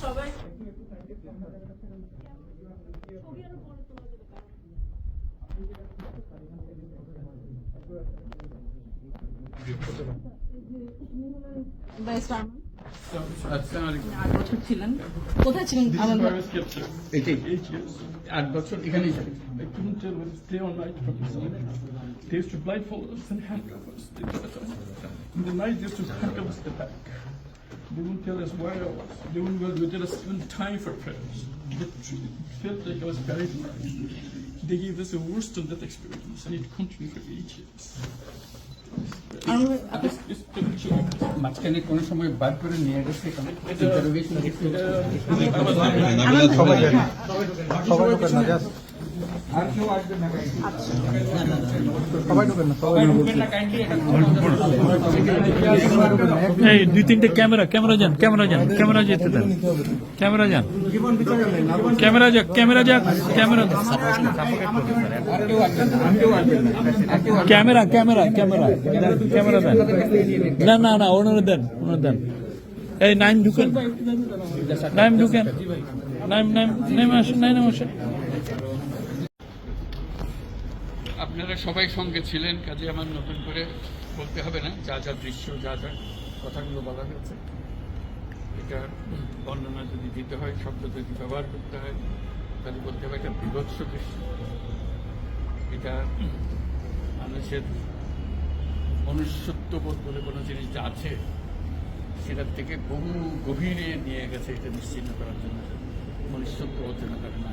সবাই কোথায় ছিলেন. আট বছর এখানেই to. They used to blindfold us and handcuff us. In the night, they used to handcuff us at the back. They wouldn't tell us where I was. They wouldn't give us even time for prayers. It felt like I was buried alive. They gave us a worst of that experience, and it continued for eight years. আমরা আপনি This, this couldn't change. মাঝখানে কোনো সময় বার করে নিয়ে গেছে এখানে আর কেউ আসবে না সবাই ঢোকেন না সবাই ঢোকেন এই দুই তিনটে ক্যামেরা ক্যামেরা যান ক্যামেরা যান ক্যামেরা যেতে দেন। ক্যামেরা যান। ক্যামেরা যাক ক্যামেরা যাক camera camera camera camera camera দেন। না না না ওনারা দেন ওনারা দেন। এই নাইম ঢুকেন। নাইম ঢুকেন। নাইম নাইম নেমে আসেন নাইম আসেন। আপনারা সবাই সঙ্গে ছিলেন, কাজে আমার নতুন করে বলতে হবে না, যা যা দৃশ্য, যা যা কথাগুলো বলা হয়েছে। এটা বর্ণনা যদি দিতে হয়, শব্দ যদি ব্যবহার করতে হয়, তাহলে বলতে হবে একটা বিভৎস দৃশ্য। এটা মানুষের মনুষ্যত্ববোধ বলে কোনো জিনিস যা আছে, সেটার থেকে বহু গভীরে নিয়ে গেছে, এটা নিশ্চিন্ন করার জন্য। মনুষ্যত্ব অর্জন করে না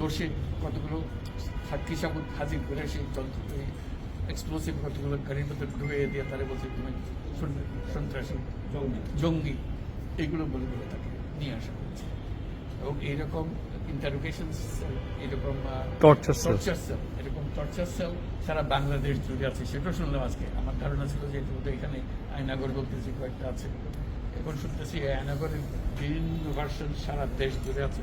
দোষে কতগুলো সাক্ষী সাবুত হাজির করে সেই যন্ত্র এক্সপ্লোসিভ কতগুলো গাড়ির মধ্যে ঢুকে দিয়ে তারা বলছে তুমি সন্ত্রাসী জঙ্গি। জঙ্গি। এগুলো বলে বলে তাকে নিয়ে আসা হয়েছে এবং এইরকম ইন্টারোগেশন এরকম টর্চার সেল এরকম টর্চার সেল সারা বাংলাদেশ জুড়ে আছে। সেটাও শুনলাম আজকে। আমার ধারণা ছিল যে এটা এখানে আয়নাগর বলতেছি কয়েকটা আছে। এখন শুনতেছি আয়নাগরের বিভিন্ন ভার্সন সারা দেশ জুড়ে আছে।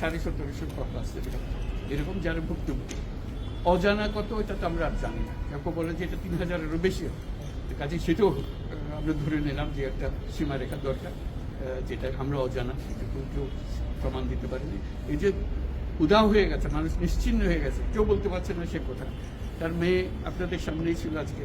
সাড়ে সতেরোশো প্লাস এরকম যারা ভুক্তভোগী, অজানা কত এটা তো আমরা আর জানি না। কেউ বলে যে এটা তিন হাজারেরও বেশি হবে। কাজে সেটাও আমরা ধরে নিলাম যে একটা সীমারেখা দরকার যেটা আমরা অজানা, সেটা কেউ প্রমাণ দিতে পারেনি। এই যে উদাও হয়ে গেছে, মানুষ নিশ্চিন্ন হয়ে গেছে, কেউ বলতে পারছে না সে কোথায় তার মেয়ে আপনাদের সামনেই ছিল আজকে।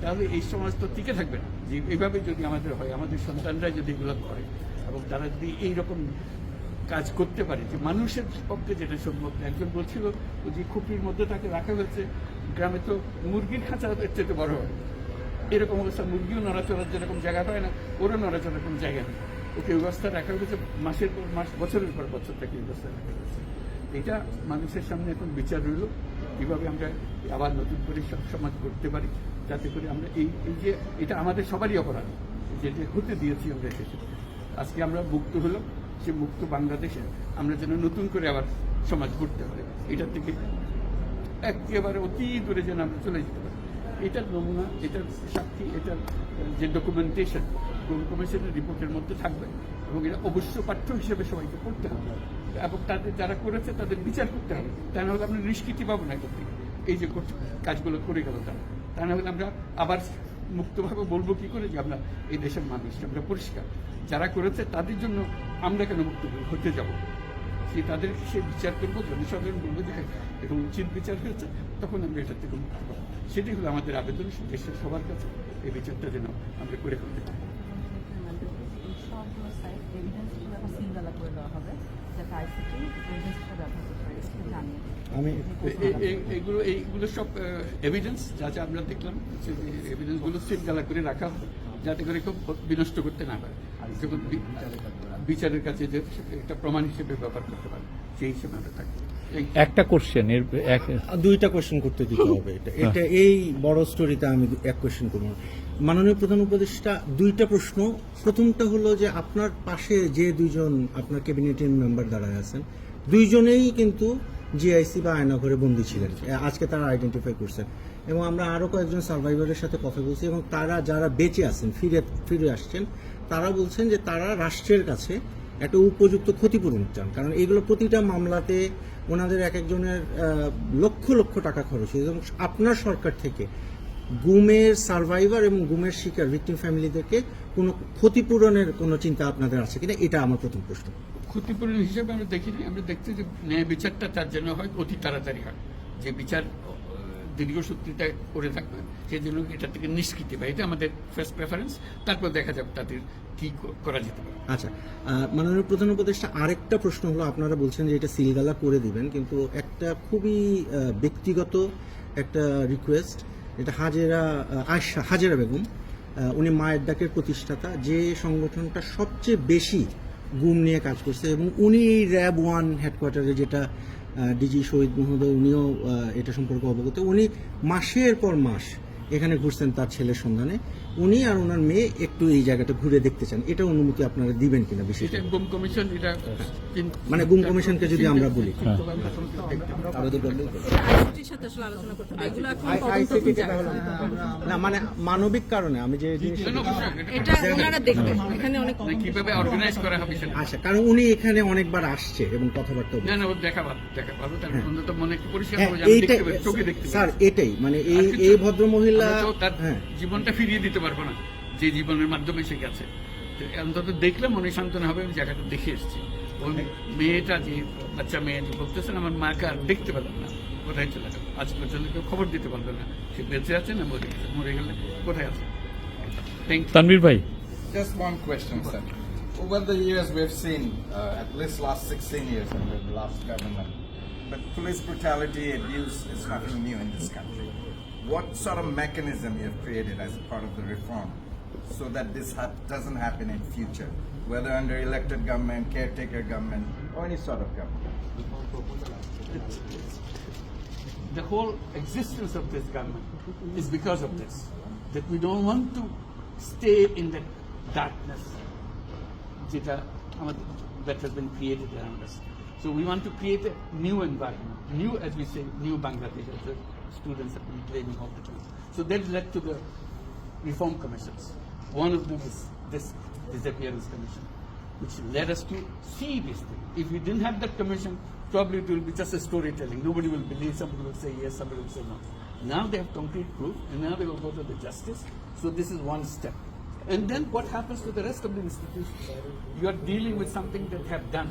তাহলে এই সমাজ তো টিকে থাকবে না। যে এইভাবে যদি আমাদের হয়, আমাদের সন্তানরা যদি এগুলো করে এবং তারা যদি এইরকম কাজ করতে পারে, যে মানুষের পক্ষে যেটা সম্ভব। না। একজন বলছিল যে খুপির মধ্যে তাকে রাখা হয়েছে, গ্রামে তো মুরগির খাঁচা চেয়ে বড় হয় এরকম অবস্থা, মুরগিও নড়াচড়ার যেরকম জায়গা পায় না, ওরও নড়াচড়ার কোনো জায়গা নেই। ওকে ব্যবস্থা রাখা হয়েছে, মাসের পর মাস, বছরের পর বছর তাকে ব্যবস্থা রাখা হয়েছে। এটা মানুষের সামনে এখন বিচার রইল। কীভাবে আমরা আবার নতুন করে সব সমাজ করতে পারি, যাতে করে আমরা এই এই যে এটা আমাদের সবারই অপরাধ যেটা হতে দিয়েছি আমরা এসেছি। আজকে আমরা মুক্ত হলাম, সে মুক্ত বাংলাদেশে আমরা যেন নতুন করে আবার সমাজ গড়তে পারি। এটার থেকে একেবারে অতি দূরে যেন আমরা চলে যেতে পারি। এটার নমুনা, এটার সাক্ষী, এটার যে ডকুমেন্টেশন কমিশনের রিপোর্টের মধ্যে থাকবে এবং এটা অবশ্য পাঠ্য হিসেবে সবাইকে পড়তে হবে। এবং তাদের যারা করেছে, তাদের বিচার করতে হবে। তা না হলে আমরা নিষ্কৃতি পাবো না থেকে এই যে কাজগুলো করে গেল তারা। তা না হলে আমরা আবার মুক্তভাবে বলব কি করে যে আমরা এই দেশের মানুষ, আমরা পরিষ্কার। যারা করেছে, তাদের জন্য আমরা কেন মুক্ত হতে যাব? সে তাদের সে বিচার করব, জনসাধারণ বলব যে এরকম উচিত বিচার হয়েছে, তখন আমরা এটার থেকে মুক্ত পাবো সেটাই হলো আমাদের আবেদন দেশের সবার কাছে এই বিচারটা যেন আমরা করে ফেলতে পারি এই সবগুলো সাইট এভিডেন্সগুলো এখন সিঙ্গালা করে দেওয়া হবে যাতে আইসিটি এভিডেন্সটা ব্যবহার করতে পারে সেটা জানিয়ে দেবে। আমি এগুলো এইগুলো সব এভিডেন্স যা যা আমরা দেখলাম এভিডেন্সগুলো সিলগালা করে রাখা হবে যাতে করে কেউ বিনষ্ট করতে না পারে। যখন বিচারের কাছে যে একটা প্রমাণ হিসেবে ব্যবহার করতে পারে সেই হিসেবে আমরা থাকি। এই একটা কোশ্চেন এর এক দুইটা কোশ্চেন করতে দিতে হবে এটা। এটা এই বড় স্টোরিতে আমি এক কোশ্চেন করব। মাননীয় প্রধান উপদেষ্টা, দুইটা প্রশ্ন। প্রথমটা হলো যে আপনার পাশে যে দুইজন আপনার ক্যাবিনেটের মেম্বার দাঁড়ায় আছেন, দুইজনেই কিন্তু জিআইসি বা আয়নাঘরে বন্দী ছিলেন আজকে তারা আইডেন্টিফাই করছেন। এবং আমরা আরও কয়েকজন সার্ভাইভারের সাথে কথা বলছি এবং তারা যারা বেঁচে আছেন, ফিরে ফিরে আসছেন, তারা বলছেন যে তারা রাষ্ট্রের কাছে একটা উপযুক্ত ক্ষতিপূরণ চান। কারণ এগুলো প্রতিটা মামলাতে ওনাদের এক একজনের লক্ষ লক্ষ টাকা খরচ হয়েছে। এবং আপনার সরকার থেকে গুমের সার্ভাইভার এবং গুমের শিকার ভিকটিম ফ্যামিলিদেরকে কোনো ক্ষতিপূরণের কোনো চিন্তা আপনাদের আছে কিনা? এটা আমার প্রথম প্রশ্ন। ক্ষতিপূরণ হিসেবে আমরা দেখিনি। আমরা দেখছি যে ন্যায় বিচারটা তার জন্য হয় অতি তাড়াতাড়ি হয়। যে বিচার দীর্ঘসূত্রিতা করে থাকবে সেই জন্য এটা থেকে নিষ্কৃতি পায়। এটা আমাদের ফার্স্ট প্রেফারেন্স তারপর দেখা যাবে তাদের কি করা যেতে পারে। আচ্ছা মাননীয় প্রধান উপদেষ্টা আরেকটা প্রশ্ন হলো আপনারা বলছেন যে এটা সিলগালা করে দিবেন কিন্তু একটা খুবই ব্যক্তিগত একটা রিকোয়েস্ট এটা হাজেরা আয়সা হাজেরা বেগম উনি মায়ের ডাকের প্রতিষ্ঠাতা, যে সংগঠনটা সবচেয়ে বেশি গুম নিয়ে কাজ করছে এবং উনি র্যাব ওয়ান হেডকোয়ার্টারে যেটা ডিজি শহীদ মহোদয়, উনিও এটা সম্পর্কে অবগত, উনি মাসের পর মাস এখানে ঘুরছেন তার ছেলের সন্ধানে। উনি আর ওনার মেয়ে একটু এই জায়গাটা ঘুরে দেখতে চান। এটা অনুমতি আপনারা দিবেন কিনা বিশেষ গুম কমিশন এটা মানে গুম কমিশনকে যদি আমরা বলি। না মানে মানবিক কারণে আমি যে জিনিসটা এটা ওনারা দেখবেন এখানে অনেক কীভাবে অর্গানাইজ করা হবে আচ্ছা কারণ উনি এখানে অনেকবার আসছে এবং কথাবার্তা মনে হ্যাঁ হবে যে আমি এইটাই দেখতে পারি, চোখে দেখতে পারি। স্যার এটাই। মানে এই আর কিছু- এই ভদ্র মহিলা আমরা তো তার হ্যাঁ। জীবনটা ফিরিয়ে দিতে পারব না। যে জীবনের মাধ্যমে সে গেছে। অন্তত দেখলে মনে সান্ত্বনা হবে আমি জায়গাটা দেখে এসেছি। ওই মেয়েটা যে বাচ্চা মেয়ে যে বলতেছেন আমার মাকে আর দেখতে পেলাম না। কোথায় চলে গেল? আজ পর্যন্ত কেউ খবর দিতে পারবে না। সে বেঁচে আছে না মরে গেছে? মরে গেলে কোথায় আছে? তানভীর ভাই। Just one question, sir. Over the years, we've seen, uh, at least last 16 years under the last government, but police brutality, abuse is nothing new in this country. What sort of mechanism you have created as a part of the reform so that this hap- doesn't happen in future, whether under elected government, caretaker government, or any sort of government? the whole existence of this government is because of this. That we don't want to stay in that darkness যেটা আমাদের that has been created around us. So we want to create a new environment, new, as we say, new Bangladesh, as the students have been claiming all the time. So that led to the reform commissions. One of them is this disappearance commission, which led us to see this thing. If we didn't have that commission, probably it will be just a storytelling. Nobody will believe, somebody will say yes, somebody will say no. Now they have concrete proof, and now they will go to the justice. So this is one step. And then what happens to the rest of the institutions? You are dealing with something that have done.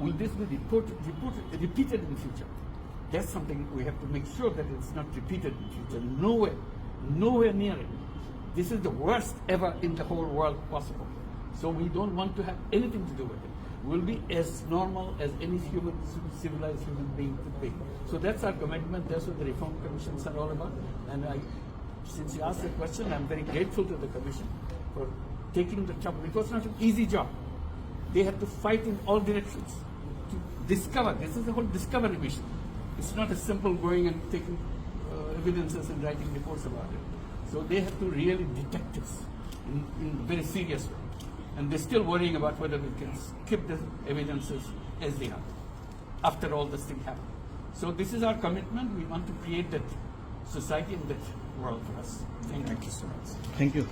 Will this be report, report, repeated in the future? That's something we have to make sure that it's not repeated in the future. Nowhere, nowhere near it. This is the worst ever in the whole world possible. So we don't want to have anything to do with it. We'll be as normal as any human, civilized human being could be. So that's our commitment. That's what the reform commissions are all about. And I, since you asked the question, I'm very grateful to the commission for taking the trouble. It was not an easy job. They had to fight in all directions discover. This is the whole discovery mission. It's not a simple going and taking uh, evidences and writing reports about it. So they have to really detect this in, in very serious way. And they're still worrying about whether we can keep the evidences as they are after all this thing happened. So this is our commitment. We want to create that society and that world for us. Thank, Thank you. you so much. Thank you.